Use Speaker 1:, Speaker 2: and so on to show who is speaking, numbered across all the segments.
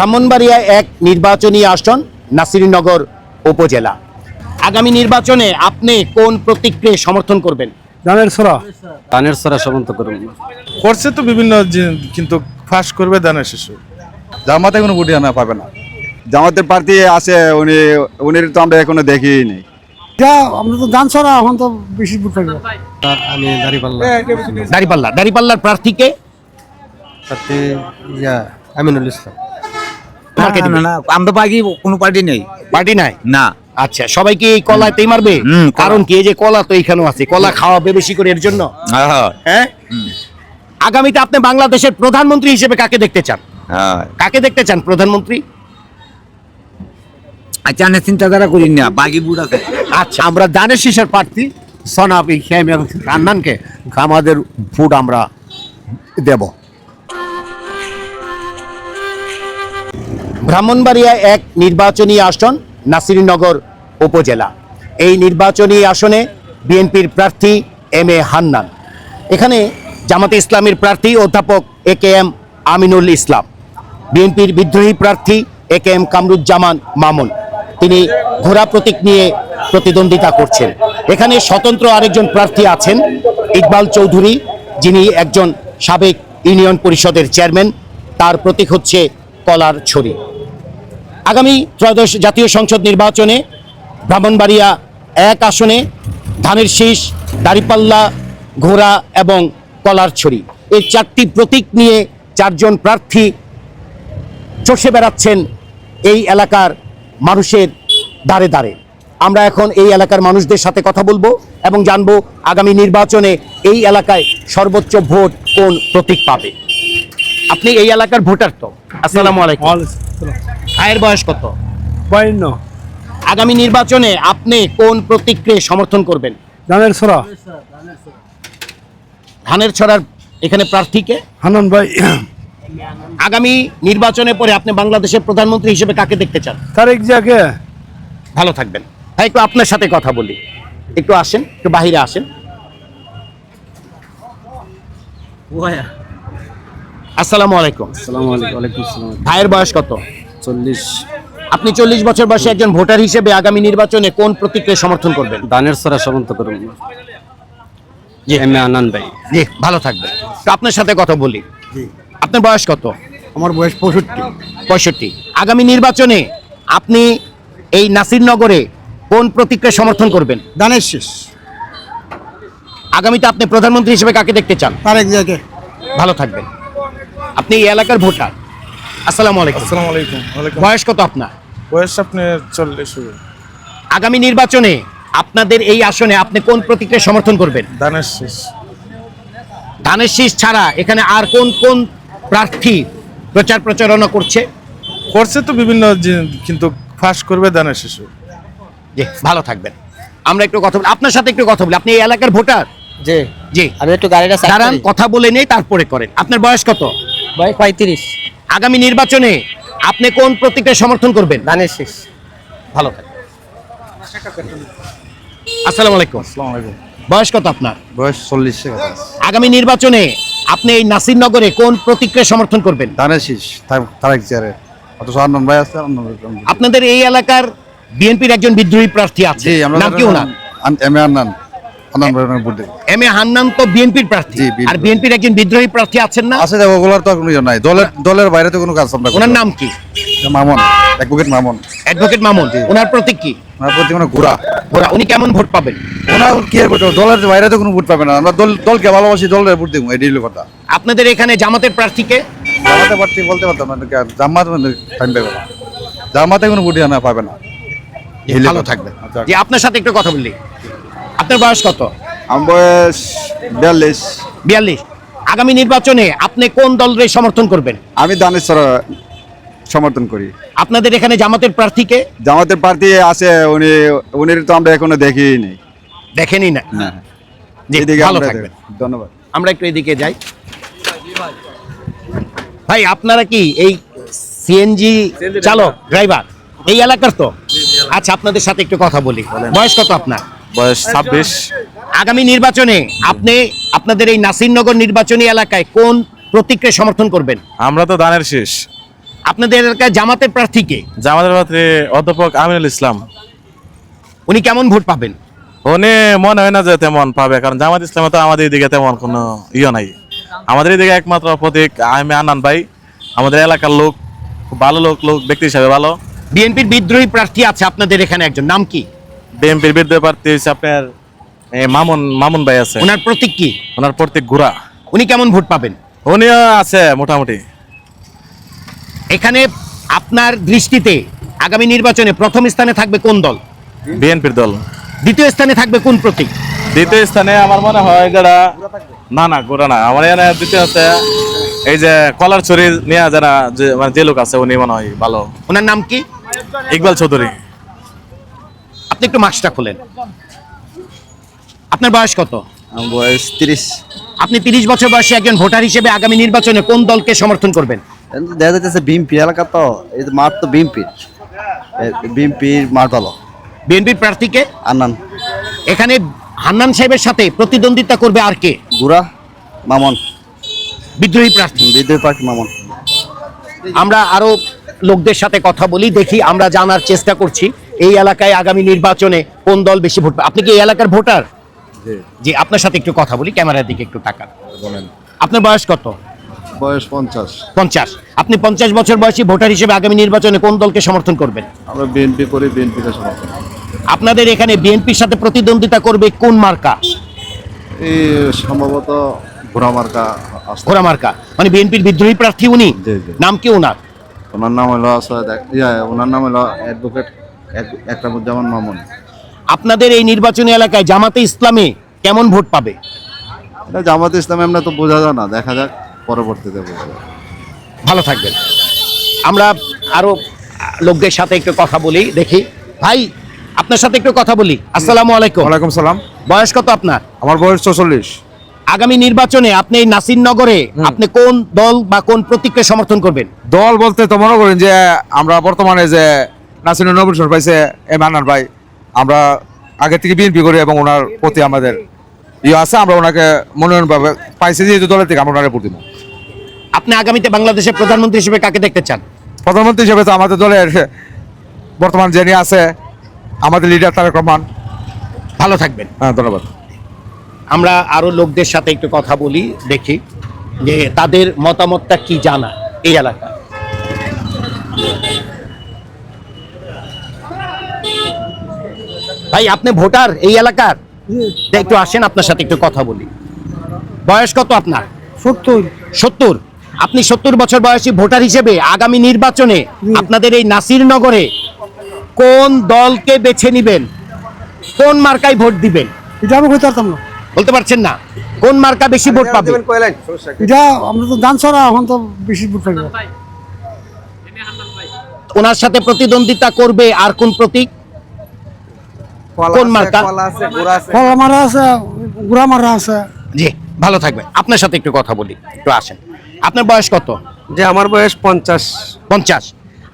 Speaker 1: ব্রাহ্মণবাড়িয়া এক নির্বাচনী আসন নাসিরনগর উপজেলা। আগামী নির্বাচনে আপনি কোন প্রতিক্রিয়া সমর্থন করবেন?
Speaker 2: করছে তো বিভিন্ন কিন্তু ফাঁস করবে দানের শিশু। জামাতে কোনো গুটি আনা পাবে না।
Speaker 3: জামাতের প্রার্থী আছে উনি উনি তো আমরা এখনও দেখিই নেই।
Speaker 4: যা আমরা তো এখন তো বেশি ভোট পাইব
Speaker 5: আমি দাঁড়িপাল্লা।
Speaker 1: দাঁড়িপাল্লা। দাঁড়িপাল্লার প্রার্থীকে
Speaker 5: ইয়া আমিনুল ইসলাম।
Speaker 6: না আমরা কোনো পার্টি নেই।
Speaker 1: পার্টি নাই?
Speaker 6: না।
Speaker 1: আচ্ছা সবাই কি এই কলাতেই মারবে? কারণ কি এই যে কলা তো আছে কলা খাওয়াবে বেশি করে এর জন্য। হ্যাঁ? আগামীতে আপনি বাংলাদেশের প্রধানমন্ত্রী হিসেবে কাকে দেখতে চান?
Speaker 6: হ্যাঁ।
Speaker 1: কাকে দেখতে চান প্রধানমন্ত্রী?
Speaker 6: আচ্ছা না চিন্তাধারা করি না বাকি বুট
Speaker 1: আচ্ছা আমরা দানের শীষের প্রার্থী ইসলাম এবং রান্নানকে আমাদের ফুড আমরা দেব। ব্রাহ্মণবাড়িয়া এক নির্বাচনী আসন নাসিরনগর উপজেলা। এই নির্বাচনী আসনে বিএনপির প্রার্থী এম এ হান্নান। এখানে জামাতে ইসলামের প্রার্থী অধ্যাপক এ কে এম আমিনুল ইসলাম, বিএনপির বিদ্রোহী প্রার্থী A K M Kamruzzaman Mamun. তিনি ঘোড়া প্রতীক নিয়ে প্রতিদ্বন্দ্বিতা করছেন। এখানে স্বতন্ত্র আরেকজন প্রার্থী আছেন ইকবাল চৌধুরী, যিনি একজন সাবেক ইউনিয়ন পরিষদের চেয়ারম্যান। তার প্রতীক হচ্ছে কলার ছড়ি। আগামী ত্রয়োদশ জাতীয় সংসদ নির্বাচনে ব্রাহ্মণবাড়িয়া এক আসনে ধানের শীষ দাড়িপাল্লা ঘোড়া এবং কলার ছড়ি। এই চারটি প্রতীক নিয়ে চারজন প্রার্থী চষে বেড়াচ্ছেন এই এলাকার মানুষের দ্বারে দ্বারে। আমরা এখন এই এলাকার মানুষদের সাথে কথা বলব এবং জানব আগামী নির্বাচনে এই এলাকায় সর্বোচ্চ ভোট কোন প্রতীক পাবে। আপনি এই এলাকার ভোটার তো? আসসালামু আলাইকুম। ভাইয়ের বয়স কত?
Speaker 4: বায়ান্ন।
Speaker 1: আগামী নির্বাচনে আপনি কোন প্রতিক্রিয়া সমর্থন করবেন?
Speaker 4: ধানের ছড়া।
Speaker 1: ধানের ছড়ার এখানে প্রার্থীকে
Speaker 4: হানন ভাই।
Speaker 1: আগামী নির্বাচনের পরে আপনি বাংলাদেশের প্রধানমন্ত্রী হিসেবে কাকে দেখতে চান?
Speaker 4: তারেক জিয়াকে।
Speaker 1: ভালো থাকবেন। ভাই একটু আপনার সাথে কথা বলি। একটু আসেন একটু বাহিরে আসেন। আসসালামু আলাইকুম।
Speaker 5: আসসালামু আলাইকুম ওয়ালাইকুম আসসালাম।
Speaker 1: ভাইয়ের বয়স কত?
Speaker 5: চল্লিশ।
Speaker 1: আপনি চল্লিশ বছর বয়সে একজন ভোটার হিসেবে আগামী নির্বাচনে কোন প্রতিক্রিয়া সমর্থন করবেন?
Speaker 5: ধানের ছড়া সমন্ত করুন।
Speaker 1: জি।
Speaker 5: এম এ আনান ভাই।
Speaker 1: জি ভালো থাকবেন তো আপনার সাথে কথা বলি। আপনার বয়স কত?
Speaker 4: আমার বয়স পঁয়ষট্টি।
Speaker 1: পঁয়ষট্টি। আগামী নির্বাচনে আপনি এই নাসিরনগরে কোন প্রতিক্রিয়া সমর্থন করবেন?
Speaker 4: দানের শেষ।
Speaker 1: আগামীতে আপনি প্রধানমন্ত্রী হিসেবে কাকে দেখতে চান?
Speaker 4: তারেক জিয়াকে।
Speaker 1: ভালো থাকবেন। আপনি এই এলাকার ভোটার। আসসালামু আলাইকুম।
Speaker 2: আসসালামু আলাইকুম ওয়ালাইকুম
Speaker 1: বয়স কত আপনার?
Speaker 2: বয়স আপনি চল্লিশ।
Speaker 1: আগামী নির্বাচনে আপনাদের এই আসনে আপনি কোন প্রতিক্রিয়া সমর্থন করবেন?
Speaker 2: দানের শেষ।
Speaker 1: ধানের শীষ ছাড়া এখানে আর কোন কোন প্রার্থী প্রচার প্রচারণা করছে?
Speaker 2: করছে তো বিভিন্ন কিন্তু ফাঁস করবে দানের শিশু
Speaker 1: জি ভালো থাকবেন। আমরা একটু কথা বলি। আপনার সাথে একটু কথা বলি। আপনি এই এলাকার ভোটার?
Speaker 7: জি।
Speaker 1: জি।
Speaker 7: আমি একটু গাড়িটা
Speaker 1: দাঁড়ান কথা বলে নেই তারপরে করেন। আপনার বয়স কত?
Speaker 7: বয়স পঁয়ত্রিশ।
Speaker 1: আগামী নির্বাচনে আপনি কোন প্রতীকের সমর্থন করবেন?
Speaker 7: ধানের শেষ।
Speaker 1: ভালো আসসালামু আলাইকুম।
Speaker 2: আসসালামু আলাইকুম।
Speaker 1: বয়স কত আপনার?
Speaker 3: বয়স চল্লিশে।
Speaker 1: আগামী নির্বাচনে আপনি এই নাসিরনগরে কোন প্রতিক্রিয়া সমর্থন করবেন?
Speaker 3: ধানের শীষ তারেক আনন্দ ভাই আছে
Speaker 1: আপনাদের এই এলাকার বিএনপির একজন বিদ্রোহী প্রার্থী আছে। নাম কি ওনার?
Speaker 3: এম আন্নান। আন্নান ভাই ভোট দেব।
Speaker 1: এম এ হান্নান তো বিএনপির প্রার্থী। আর বিএনপির একজন বিদ্রোহী প্রার্থী আছেন না?
Speaker 3: আছে দেখো ওগুলোর তো কোনো নাই। দলের দলের বাইরে তো কোনো কাজ আমরা
Speaker 1: ওনার নাম কি?
Speaker 3: মামুন অ্যাডভোকেট মামুন।
Speaker 1: অ্যাডভোকেট মামুন। ওনার প্রতীক কি?
Speaker 3: ওনার প্রতি কোনো ঘোরা
Speaker 1: ওরা উনি কেমন ভোট পাবেন?
Speaker 3: ওনার কি আর দলের বাইরে তো কোনো ভোট পাবে না। আমরা দল দলকে ভালোবাসি দলের ভোট দেবো। এটাই হলো কথা।
Speaker 1: আপনাদের এখানে জামাতের প্রার্থীকে
Speaker 3: প্রার্থী বলতে পারতাম না জামাত টাইম পাবে না। জামাতে কোনো ভোট আনা পাবে না।
Speaker 1: ভালো থাকবেন।
Speaker 3: আচ্ছা।
Speaker 1: যে আপনার সাথে একটু কথা বললি আপনার বয়স কত?
Speaker 3: আমার বয়স বিয়াল্লিশ।
Speaker 1: বিয়াল্লিশ। আগামী নির্বাচনে আপনি কোন দলের সমর্থন করবেন?
Speaker 3: আমি দানের সমর্থন করি।
Speaker 1: আপনাদের এখানে জামাতের প্রার্থীকে
Speaker 3: জামাতের প্রার্থী আছে উনি উনি তো আমরা এখনও দেখিই নেই।
Speaker 1: দেখেনি না? জি
Speaker 3: এদিকে
Speaker 1: ভালো
Speaker 3: আমরা
Speaker 1: থাকবেন।
Speaker 3: ধন্যবাদ।
Speaker 1: আমরা একটু এদিকে যাই। ভাই আপনারা কি এই সিএনজি চালক ড্রাইভার এই এলাকার তো? আচ্ছা আপনাদের সাথে একটু কথা বলি। বয়স কত আপনার?
Speaker 2: বয়স ছাব্বিশ।
Speaker 1: আগামী নির্বাচনে আপনি আপনাদের এই নাসিরনগর নির্বাচনী এলাকায় কোন প্রতিক্রিয়া সমর্থন করবেন?
Speaker 2: আমরা তো দানের শেষ।
Speaker 1: আপনাদের এলাকায় জামাতের প্রার্থী কে?
Speaker 2: জামাতের পাত্রে অধ্যাপক আমিনুল ইসলাম।
Speaker 1: উনি কেমন ভোট পাবেন?
Speaker 2: উনি মনে হয় না যে তেমন পাবে কারণ জামাত ইসলামে তো আমাদের এদিকে তেমন কোনো ইয়ে নাই। আমাদের এদিকে একমাত্র প্রতীক আমি আনান ভাই। আমাদের এলাকার লোক ভালো লোক লোক ব্যক্তি হিসাবে ভালো।
Speaker 1: বিএনপির বিদ্রোহী প্রার্থী আছে আপনাদের এখানে একজন নাম কি?
Speaker 2: বিএনপির বিরুদ্ধে প্রার্থী হচ্ছে আপনার এ, মামুন মামুন ভাই আছে।
Speaker 1: ওনার প্রতীক কি?
Speaker 2: ওনার প্রতীক ঘোরা
Speaker 1: উনি কেমন ভোট পাবেন?
Speaker 2: উনিও আছে মোটামুটি।
Speaker 1: এখানে আপনার দৃষ্টিতে আগামী নির্বাচনে প্রথম স্থানে থাকবে কোন দল?
Speaker 2: বিএনপির দল।
Speaker 1: দ্বিতীয় স্থানে থাকবে কোন প্রতীক?
Speaker 2: দ্বিতীয় স্থানে আমার মনে হয় যারা না না গোড়া না। আমার এখানে দ্বিতীয় হচ্ছে এই যে কলার ছড়ি নিয়ে যারা যে মানে যে লোক আছে উনি মনে হয় ভালো।
Speaker 1: ওনার নাম কি?
Speaker 2: ইকবাল চৌধুরী।
Speaker 1: আপনি একটু মাস্কটা খোলেন। আপনার বয়স কত?
Speaker 5: বয়স তিরিশ।
Speaker 1: আপনি তিরিশ বছর বয়সী একজন ভোটার হিসেবে আগামী নির্বাচনে কোন দলকে সমর্থন করবেন?
Speaker 5: দেখা যাচ্ছে বিএমপি এলাকা তো এই মাঠ তো বিএমপির মাঠ ভালো।
Speaker 1: বিএনপির প্রার্থীকে?
Speaker 5: আন্নান।
Speaker 1: এখানে হান্নান সাহেবের সাথে প্রতিদ্বন্দ্বিতা করবে আর কে?
Speaker 5: গুড়া মামন।
Speaker 1: বিদ্রোহী প্রার্থী।
Speaker 5: বিদ্রোহী পার্টি মামন।
Speaker 1: আমরা আরও লোকদের সাথে কথা বলি দেখি আমরা জানার চেষ্টা করছি। এই এলাকায় আগামী নির্বাচনে কোন দল বেশি ভোট আপনি কি এই এলাকার ভোটার? জি। আপনার সাথে একটু কথা বলি ক্যামেরার দিকে একটু তাকান। আপনার বয়স কত?
Speaker 3: বয়স পঞ্চাশ।
Speaker 1: পঞ্চাশ। আপনি পঞ্চাশ বছর বয়সী ভোটার হিসেবে আগামী নির্বাচনে কোন দলকে সমর্থন করবেন?
Speaker 3: আমরা বিএনপি করি বিএনপিকে সমর্থন
Speaker 1: আপনাদের এখানে বিএনপির সাথে প্রতিদ্বন্দ্বিতা করবে কোন মার্কা?
Speaker 3: এই সম্ভবত ঘোড়া মার্কা
Speaker 1: ঘোড়া মার্কা। মানে বিএনপির বিদ্রোহী প্রার্থী উনি। নাম কি ওনার?
Speaker 3: ওনার নাম হলো ওনার নাম হলো অ্যাডভোকেট একরামুজ্জামান মামুন
Speaker 1: আপনাদের এই নির্বাচনী এলাকায় জামাতে ইসলামে কেমন ভোট পাবে?
Speaker 3: এটা জামাত ইসলামে আমরা তো বোঝা যায় না দেখা যাক পরবর্তীতে বোঝা
Speaker 1: ভালো থাকবেন। আমরা আরও লোকদের সাথে একটু কথা বলি দেখি। ভাই আপনার সাথে একটু কথা বলি। আসসালামু আলাইকুম।
Speaker 4: ওয়ালাইকুম সালাম।
Speaker 1: বয়স কত আপনার?
Speaker 4: আমার বয়স চৌচল্লিশ।
Speaker 1: আগামী নির্বাচনে আপনি এই নাসিরনগরে আপনি কোন দল বা কোন প্রতীককে সমর্থন করবেন?
Speaker 4: দল বলতে তো মনে করেন যে আমরা বর্তমানে যে নবীন সর পাইছে এম আন্নান ভাই। আমরা আগে থেকে বিএনপি করি এবং ওনার প্রতি আমাদের ইয়ে আছে আমরা ওনাকে মনোনয়ন পাইছি যেহেতু দলের থেকে আমরা ওনাকে ভোট দিব।
Speaker 1: আপনি আগামীতে বাংলাদেশের প্রধানমন্ত্রী হিসেবে কাকে দেখতে চান?
Speaker 4: প্রধানমন্ত্রী হিসেবে তো আমাদের দলের বর্তমান যিনি আছে আমাদের লিডার তারেক রহমান।
Speaker 1: ভালো থাকবেন।
Speaker 4: হ্যাঁ ধন্যবাদ।
Speaker 1: আমরা আরও লোকদের সাথে একটু কথা বলি দেখি যে তাদের মতামতটা কি জানা এই এলাকা ভাই আপনি ভোটার এই এলাকার? একটু আসেন আপনার সাথে একটু কথা বলি। বয়স কত আপনার?
Speaker 4: সত্তর।
Speaker 1: সত্তর? আপনি সত্তর বছর বয়সী ভোটার হিসেবে আগামী নির্বাচনে আপনাদের এই নাসিরনগরে কোন দলকে বেছে নিবেন? কোন মার্কায় ভোট দিবেন?
Speaker 8: এটা আমি কইতে পারতাম না।
Speaker 1: বলতে পারছেন না? কোন মার্কা বেশি ভোট পাবে?
Speaker 8: এটা আমরা তো দান ছাড়া এখন তো বেশি ভোট পাইব
Speaker 1: ওনার সাথে প্রতিদ্বন্দ্বিতা করবে আর কোন প্রতীক? কোন মার্কা?
Speaker 8: কলা মারা আছে গুড়া মারা আছে।
Speaker 1: জি ভালো থাকবে আপনার সাথে একটু কথা বলি একটু আসেন। আপনার বয়স কত?
Speaker 5: যে আমার বয়স পঞ্চাশ।
Speaker 1: পঞ্চাশ।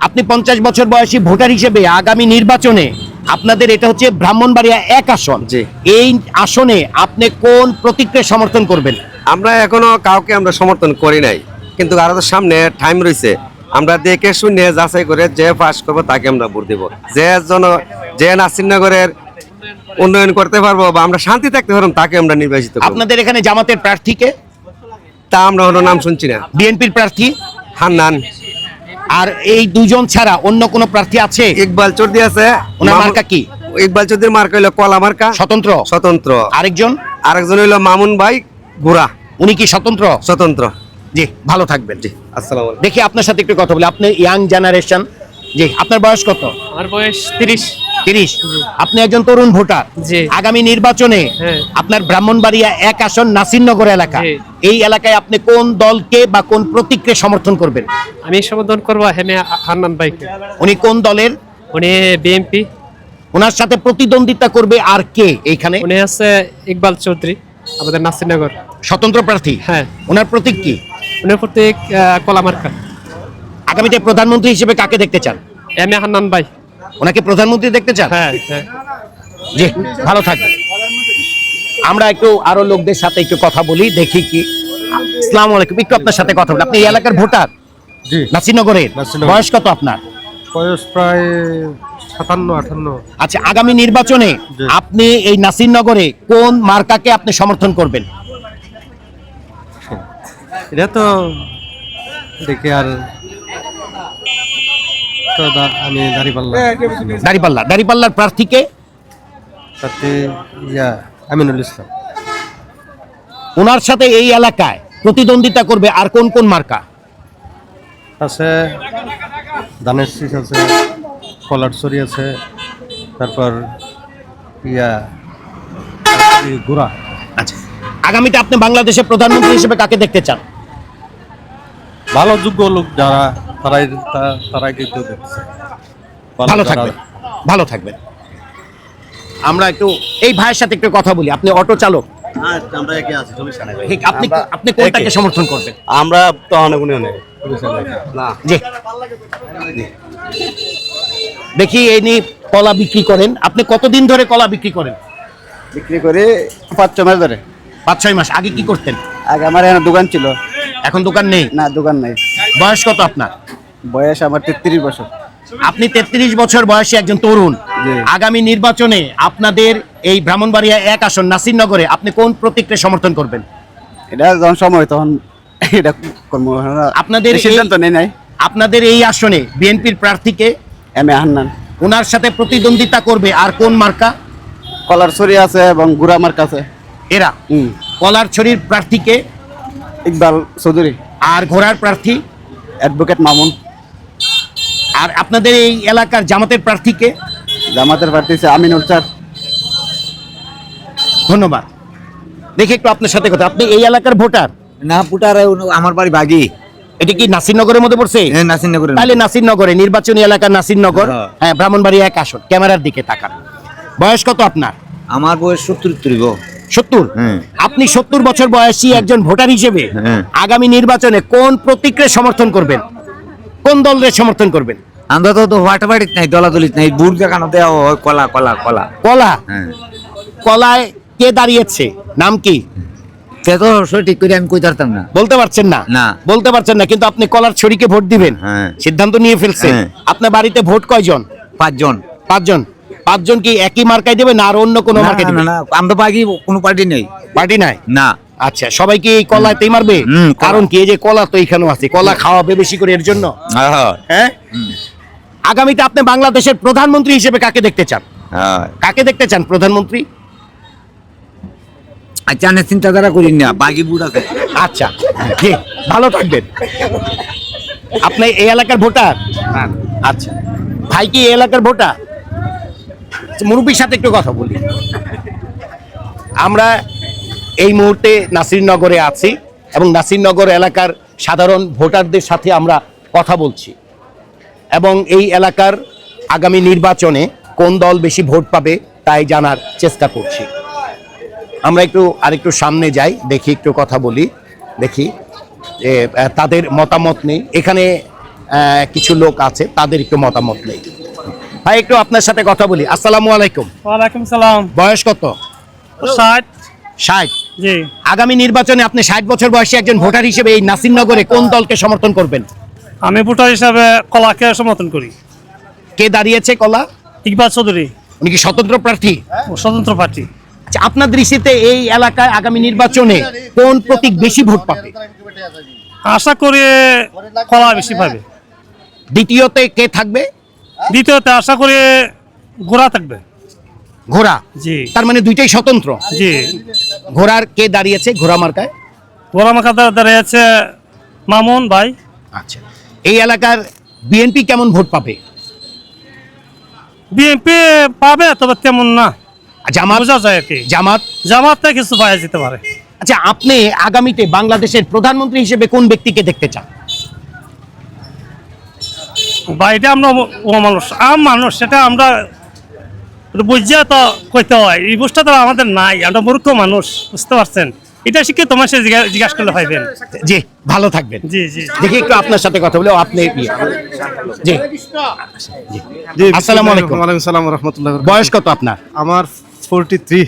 Speaker 1: আপনি পঞ্চাশ বছর বয়সী ভোটার হিসেবে আগামী নির্বাচনে আপনাদের এটা হচ্ছে ব্রাহ্মণবাড়িয়া এক আসন।
Speaker 5: জি।
Speaker 1: এই আসনে আপনি কোন প্রতীককে সমর্থন করবেন?
Speaker 5: আমরা এখনও কাউকে আমরা সমর্থন করি নাই। কিন্তু আরও তো সামনে টাইম রয়েছে আমরা দেখে শুনে যাচাই করে যে পাস করব তাকে আমরা ভোট দেবো। যে জন যে নাসিরনগরের উন্নয়ন করতে পারব বা আমরা শান্তি থাকতে পারব তাকে আমরা নির্বাচিত
Speaker 1: আপনাদের এখানে জামাতের প্রার্থীকে
Speaker 5: তা আমরা হলো নাম শুনছি না।
Speaker 1: বিএনপির প্রার্থী?
Speaker 5: হান্নান।
Speaker 1: আর এই দুজন ছাড়া অন্য কোনো প্রার্থী আছে?
Speaker 5: ইকবাল চৌধুরী আছে।
Speaker 1: ওনার মার্কা কি?
Speaker 5: ইকবাল চৌধুরীর মার্কা হইল কলা মার্কা।
Speaker 1: স্বতন্ত্র?
Speaker 5: স্বতন্ত্র।
Speaker 1: আরেকজন?
Speaker 5: আরেকজন হইল মামুন ভাই ঘোড়া
Speaker 1: উনি কি স্বতন্ত্র?
Speaker 5: স্বতন্ত্র।
Speaker 1: জি ভালো থাকবেন। জি
Speaker 5: আসসালামু আলাইকুম।
Speaker 1: দেখি আপনার সাথে একটু কথা বলি। আপনি ইয়াং জেনারেশন জি। আপনার বয়স কত?
Speaker 7: আমার বয়স তিরিশ।
Speaker 1: তিরিশ। আপনি একজন তরুণ ভোটার। আগামী নির্বাচনে
Speaker 7: হ্যাঁ।
Speaker 1: আপনার ব্রাহ্মণবাড়িয়া এক আসন নাসিরনগর এলাকা। এই এলাকায় আপনি কোন দলকে বা কোন প্রতীককে সমর্থন করবেন?
Speaker 7: আমি সমর্থন করব হেমে হান্নান ভাইকে।
Speaker 1: উনি কোন দলের?
Speaker 7: উনি বিএনপি।
Speaker 1: ওনার সাথে প্রতিদ্বন্দ্বিতা করবে আর কে এইখানে?
Speaker 7: উনি আছে ইকবাল চৌধুরী আমাদের নাসিরনগর।
Speaker 1: স্বতন্ত্র প্রার্থী?
Speaker 7: হ্যাঁ।
Speaker 1: ওনার প্রতীক কি?
Speaker 7: উনি প্রত্যেক কলামার্কা
Speaker 1: আগামীতে প্রধানমন্ত্রী হিসেবে কাকে দেখতে চান?
Speaker 7: এম এ হান্নান ভাই।
Speaker 1: ওনাকে প্রধানমন্ত্রী দেখতে চান?
Speaker 7: হ্যাঁ হ্যাঁ।
Speaker 1: জি ভালো থাকবেন। আমরা একটু আরও লোকদের সাথে একটু কথা বলি দেখি কি। আসসালামু আলাইকুম একটু আপনার সাথে কথা বলি। আপনি এই এলাকার ভোটার?
Speaker 3: জি। নাসিরনগর।
Speaker 1: বয়স কত আপনার?
Speaker 3: বয়স প্রায় সাতান্ন আটান্ন
Speaker 1: আচ্ছা আগামী নির্বাচনে আপনি এই নাসিরনগরে কোন মার্কাকে আপনি সমর্থন করবেন?
Speaker 3: এটা তো দেখে আর তো আমি দাঁড়িয়ে
Speaker 1: দাঁড়িপাল্লা দাঁড়িপাল্লার প্রার্থীকে
Speaker 3: তাতে ইয়া আমিনুল ইসলাম।
Speaker 1: ওনার সাথে এই এলাকায় প্রতিদ্বন্দ্বিতা করবে আর কোন কোন মার্কা?
Speaker 3: আছে ধানের শীষ আছে কলারচরি আছে তারপর ইয়া গুড়া
Speaker 1: আচ্ছা আগামীতে আপনি বাংলাদেশের প্রধানমন্ত্রী হিসেবে কাকে দেখতে চান?
Speaker 3: ভালো যোগ্য লোক যারা তারাই কিন্তু দেখছে।
Speaker 1: ভালো থাকবেন। ভালো থাকবেন। আমরা একটু এই ভাইয়ের সাথে একটু কথা বলি। আপনি অটো চালক। আপনি আপনি কোনটাকে সমর্থন করবেন?
Speaker 5: আমরা তো অনেক অনেক না
Speaker 1: জি। দেখি এই কলা বিক্রি করেন। আপনি কতদিন ধরে কলা বিক্রি করেন?
Speaker 9: বিক্রি করে পাঁচ ছ মাস ধরে।
Speaker 1: পাঁচ ছয় মাস। আগে কি করতেন?
Speaker 9: আগে আমার এখানে দোকান ছিল।
Speaker 1: এখন দোকান নেই?
Speaker 9: না দোকান নেই।
Speaker 1: বয়স কত আপনার?
Speaker 9: বয়স আমার তেত্রিশ বছর।
Speaker 1: আপনি তেত্রিশ বছর বয়সী একজন তরুণ। আগামী নির্বাচনে আপনাদের এই ব্রাহ্মণবাড়িয়া এক আসন নাসিরনগরে আপনি কোন প্রতীককে সমর্থন করবেন?
Speaker 9: এটা যখন সময় তখন এটা কর্ম
Speaker 1: আপনাদের
Speaker 9: সিদ্ধান্ত নেই নাই।
Speaker 1: আপনাদের এই আসনে বিএনপির প্রার্থীকে
Speaker 9: এম এ হান্নান।
Speaker 1: ওনার সাথে প্রতিদ্বন্দ্বিতা করবে আর কোন মার্কা?
Speaker 9: কলার ছড়ি আছে এবং গুড়া মার্কা আছে।
Speaker 1: এরা? কলার ছড়ির প্রার্থীকে?
Speaker 9: ইকবাল চৌধুরী।
Speaker 1: আর ঘোড়ার প্রার্থী?
Speaker 9: অ্যাডভোকেট মামুন।
Speaker 1: আর আপনাদের এই এলাকার জামাতের প্রার্থীকে
Speaker 9: জামাতের প্রার্থী আমিনুল চার
Speaker 1: ধন্যবাদ। দেখি একটু আপনার সাথে কথা। আপনি এই এলাকার ভোটার?
Speaker 6: না পুটার আমার বাড়ি বাগি।
Speaker 1: এটা কি নাসিরনগরের মধ্যে পড়ছে?
Speaker 6: নাসিরনগরে
Speaker 1: তাহলে নাসিরনগরে নির্বাচনী এলাকা নাসিরনগর।
Speaker 6: হ্যাঁ।
Speaker 1: হ্যাঁ ব্রাহ্মণবাড়ি এক আসন ক্যামেরার দিকে তাকান। বয়স কত আপনার?
Speaker 6: আমার বয়স সত্তর ত্রিব
Speaker 1: সত্তর?
Speaker 6: হ্যাঁ।
Speaker 1: আপনি সত্তর বছর বয়সী একজন ভোটার হিসেবে
Speaker 6: হ্যাঁ।
Speaker 1: আগামী নির্বাচনে কোন প্রতীকের সমর্থন করবেন? কোন দলের সমর্থন করবেন?
Speaker 6: আমরা তো তো হোয়াটবাড়িত নাই দলাদলিত নাই বুট দেখানো দেওয়া হয় কলা কলা কলা।
Speaker 1: কলা?
Speaker 6: হ্যাঁ।
Speaker 1: কলায় কে দাঁড়িয়েছে? নাম কি?
Speaker 6: সে তো সঠিক করে আমি কই পারতাম না।
Speaker 1: বলতে পারছেন না?
Speaker 6: না।
Speaker 1: বলতে পারছেন না কিন্তু আপনি কলার ছড়িকে ভোট দিবেন।
Speaker 6: হ্যাঁ।
Speaker 1: সিদ্ধান্ত নিয়ে ফেলছেন।
Speaker 6: হ্যাঁ।
Speaker 1: আপনার বাড়িতে ভোট কয়জন?
Speaker 6: পাঁচজন।
Speaker 1: পাঁচজন। পাঁচজন কি একই মার্কায় দেবেন আর অন্য কোনো
Speaker 6: না,
Speaker 1: মার্কায়
Speaker 6: না
Speaker 1: দেবেন?
Speaker 6: না আমরা বাগি কোনো পার্টি নেই।
Speaker 1: পার্টি নাই?
Speaker 6: না।
Speaker 1: আচ্ছা সবাই কি এই কলাতেই মারবে?
Speaker 6: হুম, কলা।
Speaker 1: কারণ কি এই যে কলা তো এখানেও আছে। কলা খাওয়াবে বেশি করে এর জন্য?
Speaker 6: হ্যাঁ
Speaker 1: হ্যাঁ। আগামীতে আপনি বাংলাদেশের প্রধানমন্ত্রী হিসেবে কাকে দেখতে চান?
Speaker 6: হ্যাঁ।
Speaker 1: কাকে দেখতে চান প্রধানমন্ত্রী?
Speaker 6: আচ্ছা আমি চিন্তাধারা করি না বাগি আছে।
Speaker 1: আচ্ছা জি ভালো থাকবেন। আপনি এই এলাকার ভোটার? আচ্ছা ভাই কি এই এলাকার ভোটার? মুরব্বীর সাথে একটু কথা বলি। আমরা এই মুহূর্তে নাসিরনগরে আছি এবং নাসিরনগর এলাকার সাধারণ ভোটারদের সাথে আমরা কথা বলছি। এবং এই এলাকার আগামী নির্বাচনে কোন দল বেশি ভোট পাবে তাই জানার চেষ্টা করছি। আমরা একটু আরেকটু সামনে যাই দেখি একটু কথা বলি দেখি যে তাদের মতামত নেই। এখানে কিছু লোক আছে তাদের একটু মতামত নেই। ভাই একটু আপনার সাথে কথা বলি। আসসালামু আলাইকুম।
Speaker 7: ওয়ালাইকুম সালাম।
Speaker 1: বয়স কত?
Speaker 7: ষাট।
Speaker 1: ষাট।
Speaker 7: জি।
Speaker 1: আগামী নির্বাচনে আপনি ষাট বছর বয়সী একজন ভোটার হিসেবে এই নাসিরনগরে কোন দলকে সমর্থন করবেন?
Speaker 7: আমি ভোটার হিসাবে কলাকে সমর্থন করি।
Speaker 1: কে দাঁড়িয়েছে কলা?
Speaker 7: ইকবাল চৌধুরী।
Speaker 1: উনি কি স্বতন্ত্র প্রার্থী?
Speaker 7: স্বতন্ত্র প্রার্থী।
Speaker 1: আচ্ছা, আপনার দৃষ্টিতে এই এলাকায় আগামী নির্বাচনে কোন প্রতীক বেশি ভোট পাবে?
Speaker 7: আশা করি কলা বেশি পাবে।
Speaker 1: দ্বিতীয়তে কে থাকবে?
Speaker 7: দ্বিতীয়তে আশা করি ঘোড়া থাকবে।
Speaker 1: ঘোড়া?
Speaker 7: জি।
Speaker 1: তার মানে দুইটাই স্বতন্ত্র?
Speaker 7: জি।
Speaker 1: ঘোড়ার কে দাঁড়িয়েছে? ঘোড়া মার্কায়?
Speaker 7: ঘোড়া মাখা দাঁড়িয়েছে মামুন ভাই।
Speaker 1: আচ্ছা। এই এলাকার বিএনপি কেমন ভোট পাবে?
Speaker 7: বিএনপি পাবে তবে তেমন না।
Speaker 1: জামাত?
Speaker 7: বোঝা যায় আর কি।
Speaker 1: জামাত?
Speaker 7: জামাতে কিছু পাওয়া যেতে পারে।
Speaker 1: আচ্ছা আপনি আগামীতে বাংলাদেশের প্রধানমন্ত্রী হিসেবে কোন ব্যক্তিকে দেখতে চান?
Speaker 7: বা এটা আমরা ও মানুষ আম মানুষ সেটা আমরা বুঝিয়া তো কইতে হয়। এই বুঝটা তো আমাদের নাই আমরা মূর্খ মানুষ বুঝতে পারছেন? এটা শিখে তোমার সে জিজ্ঞাসা করলে পাইবেন
Speaker 1: জি ভালো থাকবেন।
Speaker 7: জি জি।
Speaker 1: দেখি একটু আপনার সাথে কথা বলে আপনি ইয়ে। জি। জি আসসালামু আলাইকুম।
Speaker 3: ওয়ালাইকুম সালাম রহমতুল্লাহ
Speaker 1: বয়স কত আপনার?
Speaker 3: আমার ফোরটি থ্রি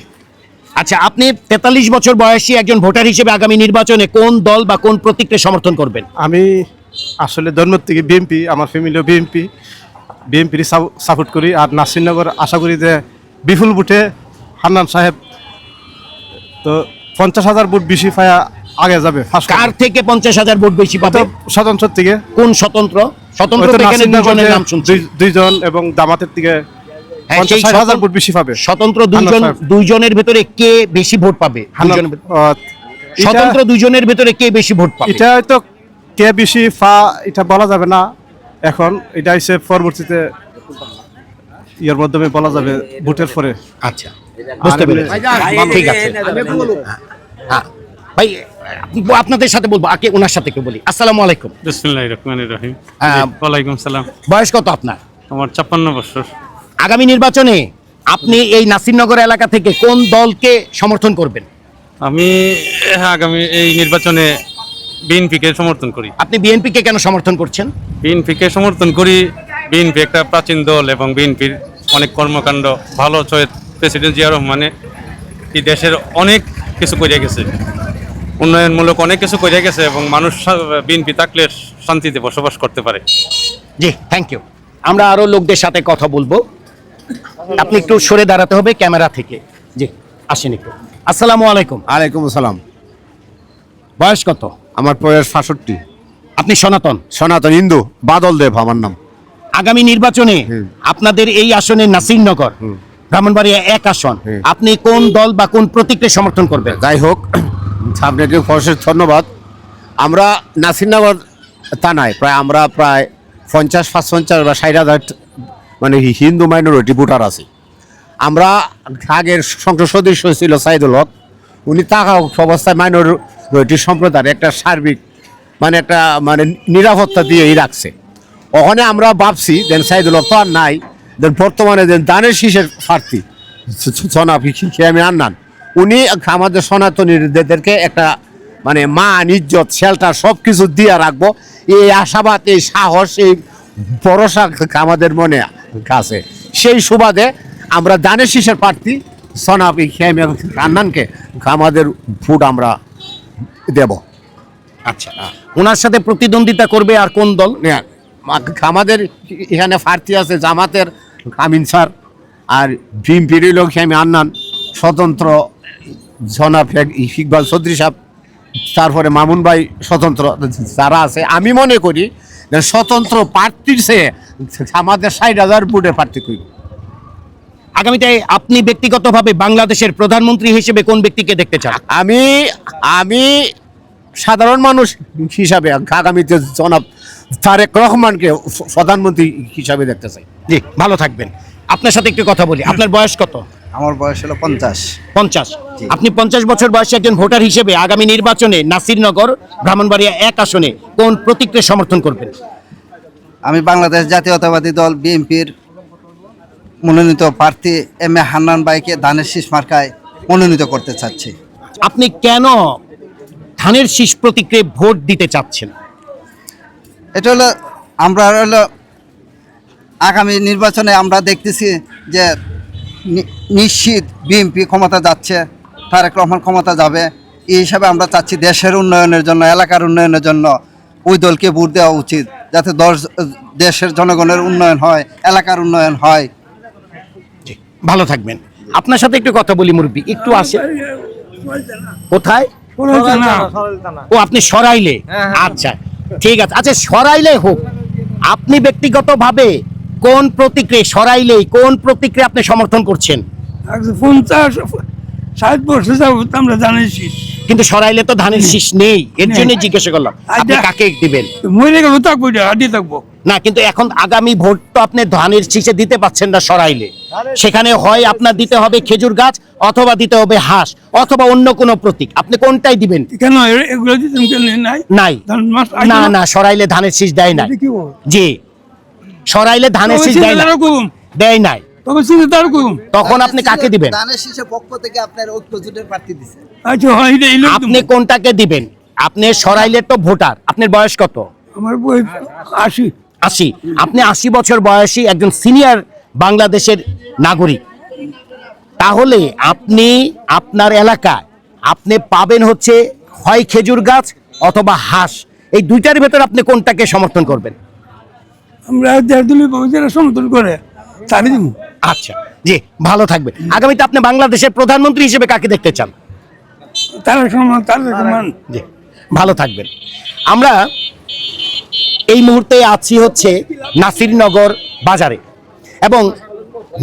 Speaker 1: আচ্ছা আপনি তেতাল্লিশ বছর বয়সী একজন ভোটার হিসেবে আগামী নির্বাচনে কোন দল বা কোন প্রতীককে সমর্থন করবেন?
Speaker 3: আমি
Speaker 10: আসলে জন্ম থেকে বিএনপি আমার ফ্যামিলিও বিএনপি বিএনপির সাপোর্ট করি আর নাসিরনগর আশা করি যে বিপুল বুটে হান্নান সাহেব তো পঞ্চাশ হাজার বুট বেশি পায়া আগে যাবে
Speaker 1: কার থেকে পঞ্চাশ হাজার ভোট বেশি পাবে?
Speaker 10: স্বতন্ত্র থেকে।
Speaker 1: কোন স্বতন্ত্র? স্বতন্ত্র তো দুজনের নাম শুনছি।
Speaker 10: দুইজন এবং দামাতের থেকে
Speaker 1: হ্যাঁ,
Speaker 10: হাজার
Speaker 1: স্বতন্ত্র-
Speaker 10: বুট বেশি পাবে।
Speaker 1: স্বতন্ত্র দুইজন দুইজনের ভেতরে কে বেশি ভোট পাবে? স্বতন্ত্র দুইজনের ভেতরে কে বেশি ভোট পাবে?
Speaker 10: এটা হয়তো কে বেশি ফা এটা বলা যাবে না। এখন এটা হচ্ছে পরবর্তীতে ইয়ার মাধ্যমে বলা যাবে ভোটের পরে।
Speaker 1: আচ্ছা বুঝতে পেরেছি। ঠিক আছে। হ্যাঁ ভাই আপনি- আপনাদের সাথে বলব আগে ওনার সাথে কে বলি। আসসালামু আলাইকুম।
Speaker 11: বিসমিল্লাহির রহমানির রহিম। ওয়ালাইকুম সালাম।
Speaker 1: বয়স কত আপনার?
Speaker 11: আমার ছাপ্পান্ন বছর।
Speaker 1: আগামী নির্বাচনে আপনি এই নাসিরনগর এলাকা থেকে কোন দলকে সমর্থন করবেন?
Speaker 11: আমি আগামী এই নির্বাচনে বিএনপিকে সমর্থন করি।
Speaker 1: আপনি বিএনপি কে কেন সমর্থন করছেন?
Speaker 11: বিএনপিকে সমর্থন করি বিএনপি একটা প্রাচীন দল এবং বিএনপির অনেক কর্মকাণ্ড ভালো চয়েত প্রেসিডেন্ট জিয়া রহমানে এই দেশের অনেক কিছু করে গেছে। উন্নয়নমূলক অনেক কিছু করে গেছে এবং মানুষ বিএনপি থাকলে শান্তিতে বসবাস করতে পারে।
Speaker 1: জি থ্যাংক ইউ আমরা আরও লোকদের সাথে কথা বলব। আপনি একটু সরে দাঁড়াতে হবে ক্যামেরা থেকে। জি আসেন একটু। আসসালামু আলাইকুম।
Speaker 9: আলাইকুম আসসালাম।
Speaker 1: বয়স কত?
Speaker 9: আমার বয়স সাতষট্টি।
Speaker 1: আপনি সনাতন?
Speaker 9: সনাতন হিন্দু। বাদল দেব আমার নাম।
Speaker 1: আগামী নির্বাচনে আপনাদের এই আসনে নাসিরনগর ব্রাহ্মণবাড়িয়া এক আসন। আপনি কোন দল বা কোন প্রতীককে সমর্থন করবেন?
Speaker 9: যাই হোক আপনাকে অশেষ ধন্যবাদ। আমরা নাসিরনগর থানায় প্রায় আমরা প্রায় পঞ্চাশ পঞ্চাশ বা ষাট হাজার মানে হিন্দু মাইনরিটি ভোটার আছি। আমরা আগের সংসদ সদস্য ছিল সাইদুল হক। উনি থাকা অবস্থায় মাইনরিটি সম্প্রদায়ের একটা সার্বিক মানে একটা মানে নিরাপত্তা দিয়েই রাখছে। ওখানে আমরা ভাবছি দেন সাইদুল হক তো আর নাই দেন বর্তমানে দেন দানের শীষের প্রার্থী। সনাপ আমি আন্নান। উনি আমাদের সনাতনীদেরকে একটা মানে মান ইজ্জত শেল্টার সব কিছু দিয়ে রাখব। এই আশাবাদ এই সাহস এই ভরসা আমাদের মনে আছে। সেই সুবাদে আমরা দানের শীষের প্রার্থী সনাপ খেয়ামি আন্নানকে আমাদের ভোট আমরা দেব।
Speaker 1: আচ্ছা। ওনার সাথে প্রতিদ্বন্দ্বিতা করবে আর কোন দল?
Speaker 9: হ্যাঁ, আমাদের এখানে প্রার্থী আছে জামাতের আমিন স্যার আর বিএনপির লোক আমি আন্নান স্বতন্ত্র জনাব ইকবাল চৌধুরী সাহেব তারপরে মামুন ভাই স্বতন্ত্র যারা আছে আমি মনে করি যে স্বতন্ত্র প্রার্থীর চেয়ে আমাদের ষাট হাজার ভোটের প্রার্থী করি।
Speaker 1: আগামীতে আপনি ব্যক্তিগতভাবে বাংলাদেশের প্রধানমন্ত্রী হিসেবে কোন ব্যক্তিকে দেখতে চান?
Speaker 9: আমি আমি সাধারণ মানুষ হিসাবে আগামীতে জনাব তারেক রহমানকে প্রধানমন্ত্রী হিসাবে দেখতে চাই।
Speaker 1: জি ভালো থাকবেন। আপনার সাথে একটু কথা বলি। আপনার বয়স কত?
Speaker 12: আমার বয়স হলো পঞ্চাশ।
Speaker 1: পঞ্চাশ। আপনি পঞ্চাশ বছর বয়সে একজন ভোটার হিসেবে আগামী নির্বাচনে নাসিরনগর ব্রাহ্মণবাড়িয়া এক আসনে কোন প্রতীককে সমর্থন করবেন?
Speaker 12: আমি বাংলাদেশ জাতীয়তাবাদী দল বিএনপির মনোনীত প্রার্থী এম এ হান্নান ভাইকে ধানের শীষ মার্কায় মনোনীত করতে চাচ্ছি।
Speaker 1: আপনি কেন ধানের শীষ প্রতীকে ভোট দিতে চাচ্ছেন?
Speaker 12: এটা হলো আমরা হলো আগামী নির্বাচনে আমরা দেখতেছি যে নিশ্চিত বিএনপি ক্ষমতা যাচ্ছে তারেক রহমান ক্ষমতা যাবে। এই হিসাবে আমরা চাচ্ছি দেশের উন্নয়নের জন্য এলাকার উন্নয়নের জন্য ওই দলকে ভোট দেওয়া উচিত যাতে দশ দেশের জনগণের উন্নয়ন হয় এলাকার উন্নয়ন হয়।
Speaker 1: ভালো থাকবেন। আপনার সাথে একটু কথা বলি মুরব্বী একটু আসে। কোথায়? ও আপনি সরাইলে? আচ্ছা। ঠিক আছে। আচ্ছা সরাইলে হোক আপনি ব্যক্তিগতভাবে কোন প্রতিক্রিয়া সরাইলে কোন প্রতিক্রিয়া আপনি সমর্থন করছেন?
Speaker 8: পঞ্চাশ ষাট বছর যাবত আমরা জানিছি
Speaker 1: কিন্তু সরাইলে তো ধানের শীষ নেই এর জন্য
Speaker 8: নেই।
Speaker 1: জিজ্ঞাসা করলাম আপনি
Speaker 8: আচ্ছা।
Speaker 1: কাকে দিবেন?
Speaker 8: মরে থাকব হাঁটি থাকব।
Speaker 1: না কিন্তু এখন আগামী ভোট তো আপনি ধানের শীষে দিতে পাচ্ছেন না সরাইলে। সেখানে হয় আপনার দিতে হবে খেজুর গাছ অথবা দিতে হবে হাঁস অথবা অন্য কোনো প্রতীক। আপনি কোনটাই দিবেন?
Speaker 8: কেন? এগুলো নাই?
Speaker 1: নাই। না না? সরাইলে ধানের শীষ দেয় নাই। জি। সরাইলে ধানের শীষ দেয় না দেয় নাই।
Speaker 8: তবে চিন্তা করুন
Speaker 1: তখন আপনি কাকে দিবেন?
Speaker 12: ধানের শীষের পক্ষ থেকে আপনার ঐক্য জোটের প্রার্থী দিচ্ছে
Speaker 8: আচ্ছা হয়
Speaker 1: আপনি কোনটাকে দিবেন? আপনি সরাইলে তো ভোটার। আপনার বয়স কত?
Speaker 8: আমার আশি।
Speaker 1: আশি। আপনি আশি বছর বয়সী একজন সিনিয়র বাংলাদেশের নাগরিক। তাহলে আপনি আপনার এলাকায় আপনি পাবেন হচ্ছে হয় খেজুর গাছ অথবা হাঁস। এই দুইটার ভেতর আপনি কোনটাকে সমর্থন করবেন?
Speaker 8: আমরা সমর্থন করে দিব।
Speaker 1: আচ্ছা জি ভালো থাকবেন। আগামীতে আপনি বাংলাদেশের প্রধানমন্ত্রী হিসেবে কাকে দেখতে চান?
Speaker 8: তারা সমান তারা সমান
Speaker 1: জি ভালো থাকবেন। আমরা এই মুহূর্তে আছি হচ্ছে নাসিরনগর বাজারে। এবং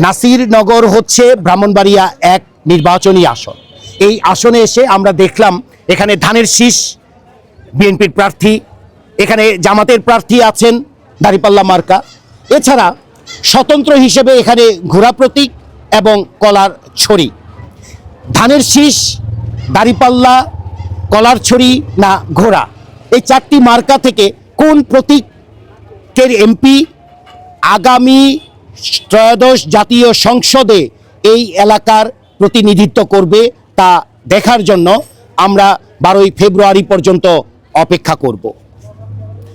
Speaker 1: নাসিরনগর হচ্ছে ব্রাহ্মণবাড়িয়া এক নির্বাচনী আসন। এই আসনে এসে আমরা দেখলাম এখানে ধানের শীষ, বিএনপির প্রার্থী, এখানে জামাতের প্রার্থী আছেন দাঁড়িপাল্লা মার্কা। এছাড়া স্বতন্ত্র হিসেবে এখানে ঘোড়া প্রতীক এবং কলার ছড়ি। ধানের শীষ, দাড়িপাল্লা, কলার ছড়ি না ঘোড়া। এই চারটি মার্কা থেকে কোন প্রতীকের এমপি আগামী ত্রয়োদশ জাতীয় সংসদে এই এলাকার প্রতিনিধিত্ব করবে তা দেখার জন্য আমরা বারোই ফেব্রুয়ারি পর্যন্ত অপেক্ষা করব।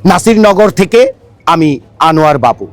Speaker 1: নাসিরনগর থেকে আমি আনোয়ার বাবু।